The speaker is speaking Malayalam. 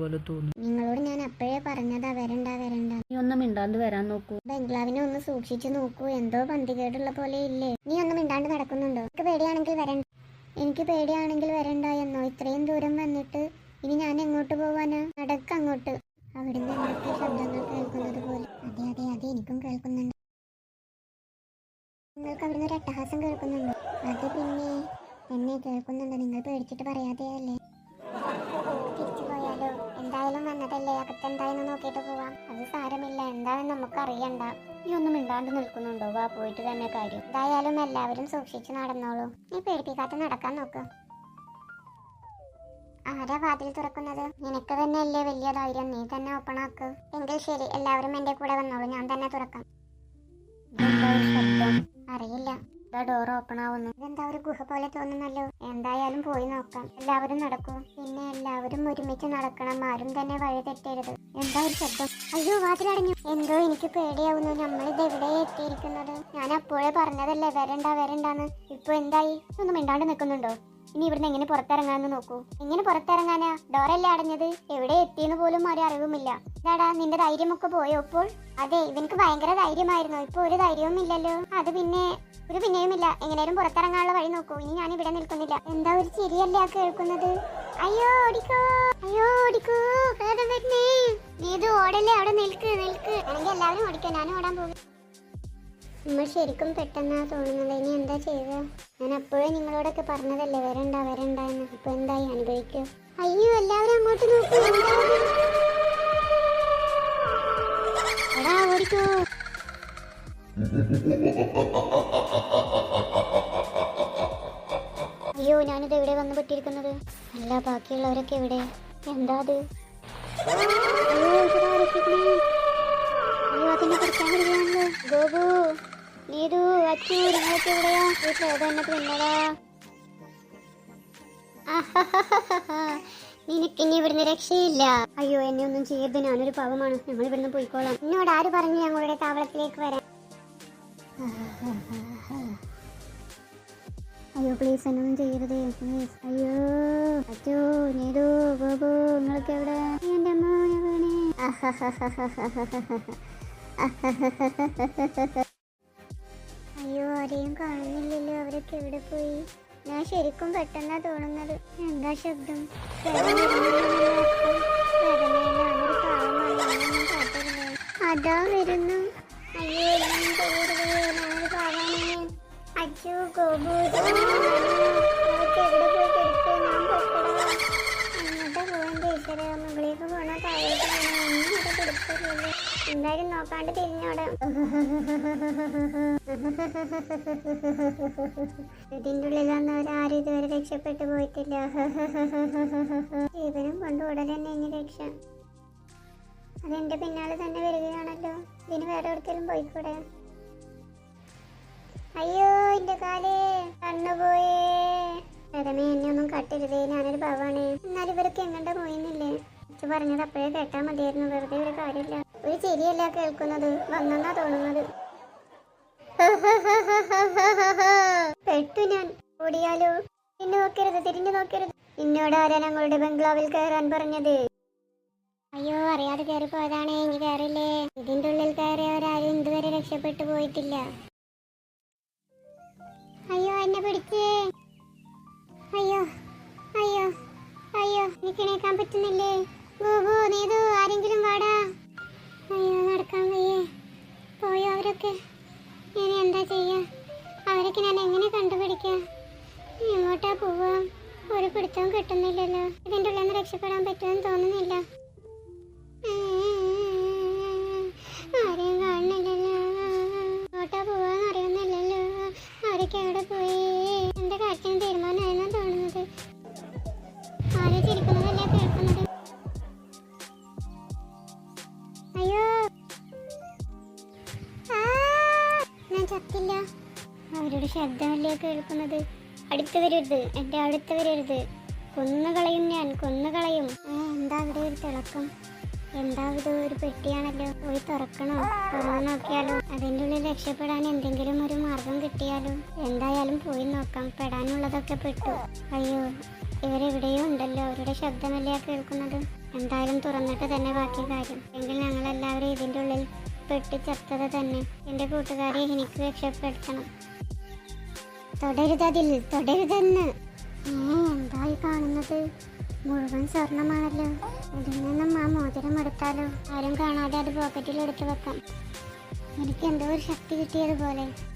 പോലെ തോന്നും നിങ്ങളോട് ഞാൻ അപ്പോഴേ പറഞ്ഞതാ വരണ്ട വരണ്ട. നീ ഒന്ന് മിണ്ടാണ്ട് വരാൻ നോക്കൂ. ബംഗ്ലാവിനെ ഒന്ന് സൂക്ഷിച്ചു നോക്കൂ. എന്തോ പന്തികേടുള്ള പോലെ ഇല്ലേ? നീ ഒന്ന് മിണ്ടാണ്ട് നടക്കുന്നുണ്ടോ? എനിക്ക് പേടിയാണെങ്കിൽ വരണ്ട. എനിക്ക് പേടിയാണെങ്കിൽ വരണ്ട എന്നോ? ഇത്രയും ദൂരം വന്നിട്ട് ഇനി ഞാൻ എങ്ങോട്ട് പോവാനാ? നടക്ക അങ്ങോട്ട്. അവിടുന്ന് എന്തൊക്കെ ശബ്ദങ്ങൾ കേൾക്കുന്നത് പോലെ. അതെ അതെ അതെ എനിക്കും കേൾക്കുന്നുണ്ട്. നിങ്ങൾക്ക് അവിടുന്ന് ഒരു അട്ടഹാസം കേൾക്കുന്നുണ്ടോ? അത് പിന്നെ എന്നെ കേൾക്കുന്നുണ്ട്? നിങ്ങൾ പേടിച്ചിട്ട് പറയാതെ അല്ലേ? തിരിച്ചു പോയാലോ? എന്തായാലും വന്നതല്ലേ? അകത്ത് എന്തായെന്ന് നോക്കിയിട്ട് പോവാം. അത് സാരമില്ല. എന്താണെന്ന് നമുക്ക് അറിയണ്ട. നീ ഒന്നും ഇണ്ടാണ്ട് നിൽക്കുന്നുണ്ടോ? വാ പോയിട്ട് തന്നെ കാര്യം. എന്തായാലും എല്ലാവരും സൂക്ഷിച്ച് നടന്നോളൂ. നീ പേടിപ്പിക്കാത്ത നടക്കാൻ നോക്ക്. ആരാ വാതിൽ തുറക്കുന്നത്? നിനക്ക് തന്നെ അല്ലേ വലിയ ധൈര്യം. നീ തന്നെ ഓപ്പൺ ആക്ക് എങ്കിൽ ശരി എല്ലാവരും എന്റെ കൂടെ വന്നോളൂ. ഞാൻ തന്നെ തുറക്കാം? അറിയില്ല. ഡോർ ഓപ്പൺ ആവുന്നു. ഇതെന്താ ഒരു ഗുഹ പോലെ തോന്നുന്നല്ലോ? എന്തായാലും പോയി നോക്കാം. എല്ലാവരും നടക്കൂ. പിന്നെ എല്ലാവരും ഒരുമിച്ച് നടക്കണം. ആരും തന്നെ വഴി തെറ്റരുത്. എന്താ ഒരു ശബ്ദം? അയ്യോ വാതിലടഞ്ഞു. എന്തോ എനിക്ക് പേടിയാവുന്നു. നമ്മൾ എവിടെ എത്തിയിരിക്കുന്നത്? ഞാൻ അപ്പോഴേ പറഞ്ഞതല്ലേ വരണ്ട വരണ്ടാന്ന്. ഇപ്പൊ എന്തായി? ഒന്നും മിണ്ടാണ്ട് നിൽക്കുന്നുണ്ടോ? ഇനി ഇവിടുന്ന് എങ്ങനെ പുറത്തിറങ്ങാന്ന് നോക്കൂ. എങ്ങനെ പുറത്തിറങ്ങാനാ? ഡോറല്ലേ അടഞ്ഞത്? എവിടെ എത്തിയെന്ന് പോലും ഒരു അറിവുമില്ല. ഇതാടാ നിന്റെ ധൈര്യമൊക്കെ പോയോ ഇപ്പോൾ? അതെ ഇവനക്ക് ഭയങ്കര ധൈര്യമായിരുന്നു. ഇപ്പൊ ഒരു ധൈര്യവും ഇല്ലല്ലോ. അത് പിന്നെ ഒരു പിന്നെയുമില്ല. എങ്ങനെയും പുറത്തിറങ്ങാനുള്ള വഴി നോക്കൂ. ഇനി ഞാൻ ഇവിടെ നിൽക്കുന്നില്ല. എന്താ ഒരു ചിരിയല്ലേ ആ കേൾക്കുന്നത്? അയ്യോ ഓടിക്കോ. അയ്യോ ഓടിക്കോ. നീ ഇത് ഓടല്ലേ? അവിടെ നിൽക്ക് നിൽക്ക്. ആണെങ്കിൽ എല്ലാവരും ഓടിക്കോ. ഞാനും ഓടാൻ പോകും. നമ്മൾ ശരിക്കും പെട്ടെന്നാ തോന്നുന്നത്. ഇനി എന്താ ചെയ്യുക ഞാൻ അപ്പോഴേ നിങ്ങളോടൊക്കെ പറഞ്ഞതല്ലേ വരണ്ട വരണ്ട എന്ന്. ഇപ്പൊ എന്തായി? അനുഭവിക്കൂ. അയ്യോ എല്ലാവരും അങ്ങോട്ട് നോക്കൂ. ഓടിക്കോ. അയ്യോ ഞാനിത് എവിടെ വന്ന് പെട്ടിരിക്കുന്നത്. അല്ല ബാക്കിയുള്ളവരൊക്കെ എവിടെ? എന്താ അത്? അയ്യോ അതിനെ വരികയാണല്ലോ ഗോപു നീതു അച്ചു നിങ്ങളൊക്കെ എവിടെയാ? എന്നെ പിന്നടാ നിനക്കിനി ഇവിടുന്ന് രക്ഷയില്ല. അയ്യോ എന്നെ ഒന്നും ചെയ്യരുത്. ഞാനൊരു പാവമാണ്. നമ്മൾ ഇവിടുന്ന് പോയിക്കോളാം. എന്നോട് ആര് പറഞ്ഞു ഞങ്ങളുടെ താവളത്തിലേക്ക് വരാൻ? അയ്യോ പ്ലീസ് എന്നൊന്നും ചെയ്യരുത്. പ്ലീസ് അയ്യോ അച്ചോ നീതു ബാബു നിങ്ങളൊക്കെ എവിടെ? എന്റെ അമ്മ ഞാൻ വീണേ അയ്യോ ആരെയും കാണുന്നില്ലല്ലോ. അവരൊക്കെ എവിടെ പോയി? ഞാൻ ശരിക്കും പെട്ടെന്നാ തോന്നുന്നത്. എന്താ ശബ്ദം. അതാ വരുന്നു. അയ്യോ അയ്യോ ഗോപു അവർക്ക് എവിടെ എന്തായാലും നോക്കാണ്ട് തിരിഞ്ഞോടെ. ഇതിന്റെ ഉള്ളിൽ വന്നവരാരും ഇതുവരെ രക്ഷപ്പെട്ടു പോയിട്ടില്ല. ജീവനും കൊണ്ട് ഉടനെ ഇനി രക്ഷ. അതെന്റെ പിന്നാലെ തന്നെ വരികയാണല്ലോ. ഇതിന് വേറെ എവിടേക്കെങ്കിലും പോയിക്കൂടെ? അയ്യോ എന്റെ കാലേ കണ്ണുപോയേ. പരമേ എന്നെ ഒന്നും കട്ടരുതേ ഞാനൊരു ഭവാണ് എന്നാലും ഇവരൊക്കെ എങ്ങനെ പോയിന്നില്ലേ? പറഞ്ഞത് അപ്പോഴേ കേട്ടാ മതിയായിരുന്നു. വെറുതെ ഒരു കാര്യമില്ല. ഒരു ശരിയല്ല കേൾക്കുന്നത്. വന്നെന്നാ തോന്നുന്നത്. പെട്ടു ഞാൻ. ഓടിയാലോ? നിന്നെ നോക്കരുത് തിരിഞ്ഞു നോക്കരുത്. നിന്നോട് ആരാ ഞങ്ങളുടെ ബംഗ്ലാവിൽ കയറാൻ പറഞ്ഞത്? അയ്യോ അറിയാതെ കയറി പോയതാണേ ഇനി കയറില്ലേ? ഇതിന്റെ ഉള്ളിൽ കയറിയവരാരും ഇതുവരെ രക്ഷപ്പെട്ടു പോയിട്ടില്ല. അയ്യോ എന്നെ പിടിച്ചേ. അയ്യോ അയ്യോ അയ്യോ എനിക്ക് എണീക്കാൻ പറ്റുന്നില്ലേ? ഒരു പിടുത്തവും കിട്ടുന്നില്ലല്ലോ. ഇതിന്റെ ഉള്ളിൽ നിന്ന് രക്ഷപ്പെടാൻ പറ്റുമെന്ന് തോന്നുന്നില്ല. ആരെയും കാണുന്നില്ലല്ലോ. എങ്ങോട്ടാ പോവാന്ന് അറിയുന്നില്ലല്ലോ. ആരൊക്കെ അവിടെ പോയി? എന്റെ കാര്യത്തിന് തീരുമാനമായെന്നാ തോന്നുന്നത്? ആലോചിരിക്കുന്നതല്ലേ കേൾക്കുന്നത്? അയ്യോ. ഞാൻ ചത്തില്ല. അവരുടെ ശബ്ദമല്ലേ കേൾക്കുന്നത്? അടുത്ത് വരരുത് എന്റെ അടുത്ത് വരരുത് കൊന്നുകളയും ഞാൻ കൊന്നുകളയും. എന്താ അവിടെ ഒരു തിളക്കം? എന്താ ഇത് ഒരു പെട്ടിയാണല്ലോ? പോയി തുറക്കണോ? തുറന്നു നോക്കിയാലോ? അതിന്റെ ഉള്ളിൽ രക്ഷപ്പെടാൻ എന്തെങ്കിലും ഒരു മാർഗം കിട്ടിയാലോ? എന്തായാലും പോയി നോക്കാം. പെടാനുള്ളതൊക്കെ പെട്ടു. അയ്യോ ഇവരെവിടെയോ ഉണ്ടല്ലോ? അവരുടെ ശബ്ദമല്ലേ കേൾക്കുന്നത്? എന്തായാലും തുറന്നിട്ട് തന്നെ ബാക്കി കാര്യം. എങ്കിൽ ഞങ്ങൾ എല്ലാവരും ഇതിന്റെ ഉള്ളിൽ പെട്ടി ചത്തത് തന്നെ. എന്റെ കൂട്ടുകാരെ എനിക്ക് രക്ഷപ്പെടുത്തണം. തുടരുതതിൽ തുടരുതെന്ന്. ഏ എന്തായി കാണുന്നത്? മുഴുവൻ സ്വർണമാണല്ലോ. ഇതിൽ നിന്നും ആ മോതിരം എടുത്താലോ? ആരും കാണാതെ അത് പോക്കറ്റിൽ എടുത്തു വെക്കാം. എനിക്ക് എന്തോ ഒരു ശക്തി കിട്ടിയതുപോലെ.